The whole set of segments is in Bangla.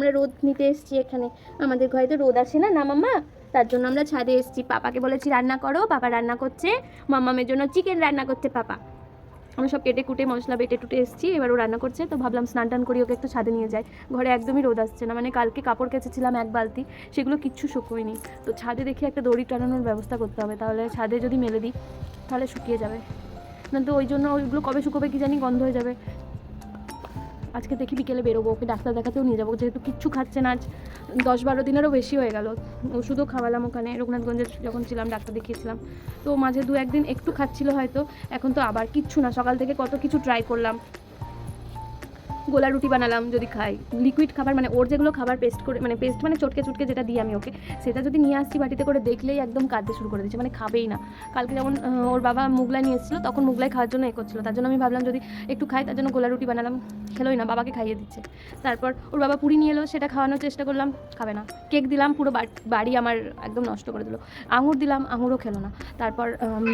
আমরা রোদ নিতে এসেছি এখানে। আমাদের ঘরে তো রোদ আসে না না মাম্মা? তার জন্য আমরা ছাদে এসেছি। পাপাকে বলেছি, রান্না করো, পাপা রান্না করছে। মাম্মামের জন্য চিকেন রান্না করছে পাপা। আমরা সব কেটে কুটে, মশলা বেটে টুটে এসেছি, এবার ও রান্না করছে। তো ভাবলাম স্নান টান করি ওকে একটু ছাদে নিয়ে যাই। ঘরে একদমই রোদ আসছে না মানে কালকে কাপড় কেচেছিলাম এক বালতি, সেগুলো কিচ্ছু শুকোয়নি। তো ছাদে দেখি একটা দড়ি টানানোর ব্যবস্থা করতে হবে, তাহলে ছাদে যদি মেলে দিই, তাহলে শুকিয়ে যাবে। না তো ওই জন্য ওইগুলো কবে শুকোবে কি জানি গন্ধ হয়ে যাবে। আজকে দেখি বিকেলে বেরোবো, ওকে ডাক্তার দেখাতেও নিয়ে যাব, যেহেতু কিচ্ছু খাচ্ছে না, আজ দশ বারো দিনেরও বেশি হয়ে গেল। ওষুধও খাওয়ালাম ওখানে, রঘুনাথগঞ্জে যখন ছিলাম, ডাক্তার দেখিয়েছিলাম। তো মাঝে দু একদিন একটু খাচ্ছিল হয়তো, এখন তো আবার কিচ্ছু না, সকাল থেকে কত কিছু ট্রাই করলাম। গোলা রুটি বানালাম যদি খাই লিকুইড খাবার মানে ওর যেগুলো খাবার পেস্ট করে মানে পেস্ট মানে চটকে চটকে যেটা দিই আমি ওকে, সেটা যদি নিয়ে আসছি বাটিতে করে দেখলেই একদম কাঁদতে শুরু করে দিচ্ছে মানে খাবেই না। কালকে যেমন ওর বাবা মুগলাই নিয়ে এসেছিল, তখন মুগলাই খাওয়ার জন্য এ করছিল, তার জন্য আমি ভাবলাম যদি একটু খাই, তার জন্য গোলা রুটি বানালাম, খেলোই না, বাবাকে খাইয়ে দিচ্ছে। তারপর ওর বাবা পুরি নিয়ে এলো, সেটা খাওয়ানোর চেষ্টা করলাম, খাবে না। কেক দিলাম, পুরো বাড়ি আমার একদম নষ্ট করে দিল। আঙুর দিলাম, আঙুরও খেলো না। তারপর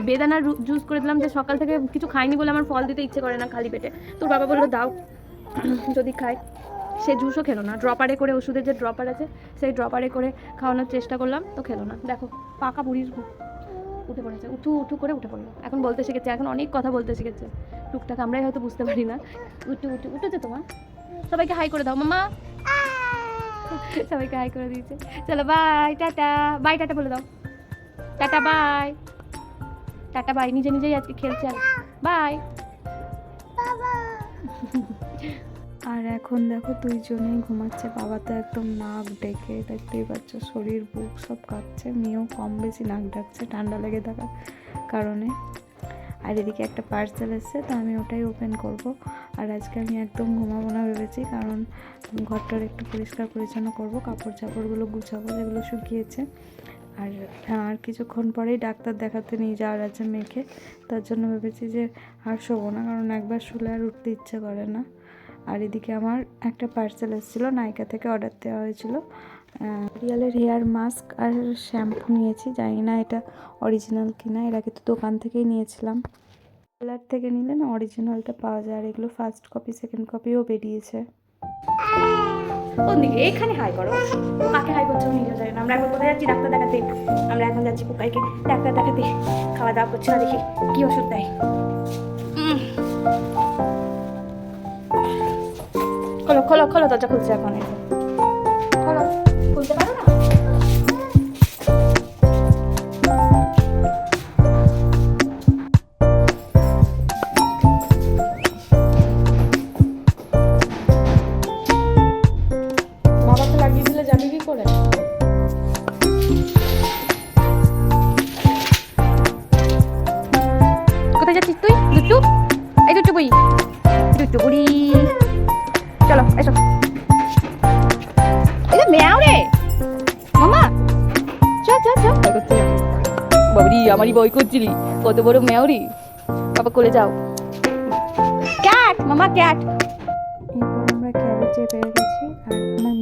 বেদানার জুস করে দিলাম যে সকাল থেকে কিছু খাইনি বলে আমার ফল দিতে ইচ্ছে করে না খালি পেটে। তোর বাবা বলল, দাও। যদি খায়, সে জুসও খেলো না। ড্রপারে করে ওষুধের যে ড্রপার আছে, সেই ড্রপারে করে খাওয়ানোর চেষ্টা করলাম, তো খেলো না। দেখো, পাকা বুড়ির উঠে পড়েছে। উঠু উঠু করে উঠে পড়ল। এখন বলতে শিখেছে, এখন অনেক কথা বলতে শিখেছে। টুকটাক আমরাই হয়তো বুঝতে পারি না। উঠু উঠু, উঠেছে তোমার? সবাইকে হাই করে দাও মামা সবাইকে হাই করে দিয়েছে। চলো বাই টাটা। বাই টাটা বলে দাও। টাটা বাই টাটা বাই নিজে, নিজেই আজকে খেলছে আর বাই আর এখন দেখো দুইজনেই ঘুমাচ্ছে। বাবা তো একদম নাক ডেকে দেখতেই পাচ্ছ, শরীর, বুক সব কাঁপছে। মেয়েও কম বেশি নাক ডাকছে, ঠান্ডা লেগে থাকার কারণে। আর এদিকে একটা পার্সেল এসছে, তো আমি ওটাই ওপেন করব। আর আজকে আমি একদম ঘুমাবো না ভেবেছি, কারণ ঘরটার একটু পরিষ্কার পরিচ্ছন্ন করব। কাপড় চাপড়গুলো গুছাবো, যেগুলো শুকিয়েছে। আর আর কিছুক্ষণ পরেই ডাক্তার দেখাতে নিয়ে যাওয়ার আছে মেয়েকে। তার জন্য ভেবেছি যে আর শোবো না, কারণ একবার শুলে আর উঠতে ইচ্ছে করে না। আর এদিকে আমার একটা পার্সেল এসেছিল নাইকা থেকে অর্ডার দেওয়া হয়েছিল। রিয়ালের হেয়ার মাস্ক আর শ্যাম্পু নিয়েছি, জানি না এটা অরিজিনাল কিনা, এর আগে তো দোকান থেকেই নিয়েছিলাম। পার্লার থেকে নিলে না অরিজিনালটা পাওয়া যায়, আর এগুলো ফার্স্ট কপি সেকেন্ড কপিও বেরিয়েছে। কোন দিকে? এখানে হাই করো। মাকে হাই করছ নিজে জানি আমরা এখন কোথায় যাচ্ছি? ডাক্তার দেখাতে। আমরা এখন যাচ্ছি পোকাইকে ডাক্তার দেখাতে। খাওয়া দাওয়া করছে না দেখি। কি ওষুধ দেয়। খোলো খোলো খোলো, দরজা খুলছে এখন। দুট্টু এই দুট্টু বই। দুট্টু বুড়ি চলো, এসো। এই মেয়াও রে। মামা। চ চ চ। বাবরি, আমারই বই করছিলি কত বড় মেয়াওরি বাবা কোলে যাও। ক্যাট, মামা, ক্যাট। আমরা ক্যাবে চেপে গেছি। আর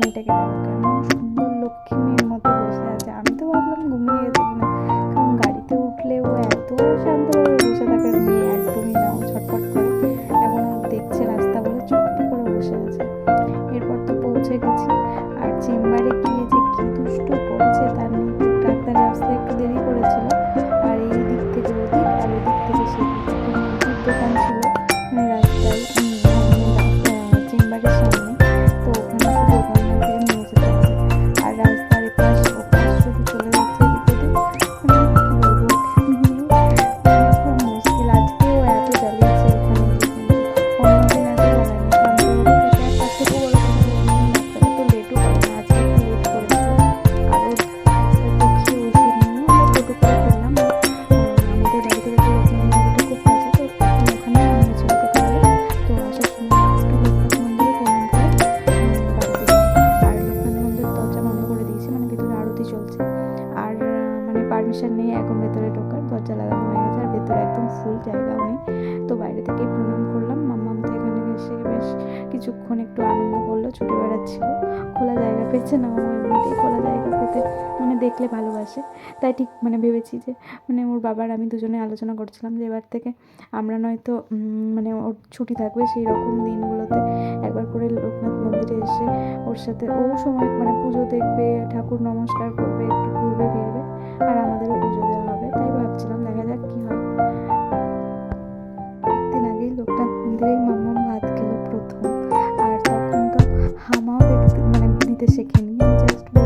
আর মানে পারমিশন নেই এখন ভেতরে ঢোকার দরজা লাগানো হয়ে গেছে, আর ভেতরে একদম ফুল জায়গা নেই। তো বাইরে থেকেই প্রণাম করলাম মাম্মাম তো এখানে এসে বেশ কিছুক্ষণ একটু আনন্দ করল, ছুটে বেড়াচ্ছিল। খোলা জায়গা পেয়েছে না ও এমনিতেই খোলা জায়গা পেতে মানে দেখলে ভালোবাসে। তাই ঠিক মানে ভেবেছি যে মানে ওর বাবার, আমি দুজনে আলোচনা করছিলাম যে, এবার থেকে আমরা নয়তো মানে ওর ছুটি থাকবে সেই রকম দিনগুলোতে একবার করে লোকনাথ মন্দিরে এসে ওর সাথে ও সময় মানে পুজো দেখবে, ঠাকুর নমস্কার করবে, একটু ঘুরবে, ফিরবে। শেখেনি জাস্ট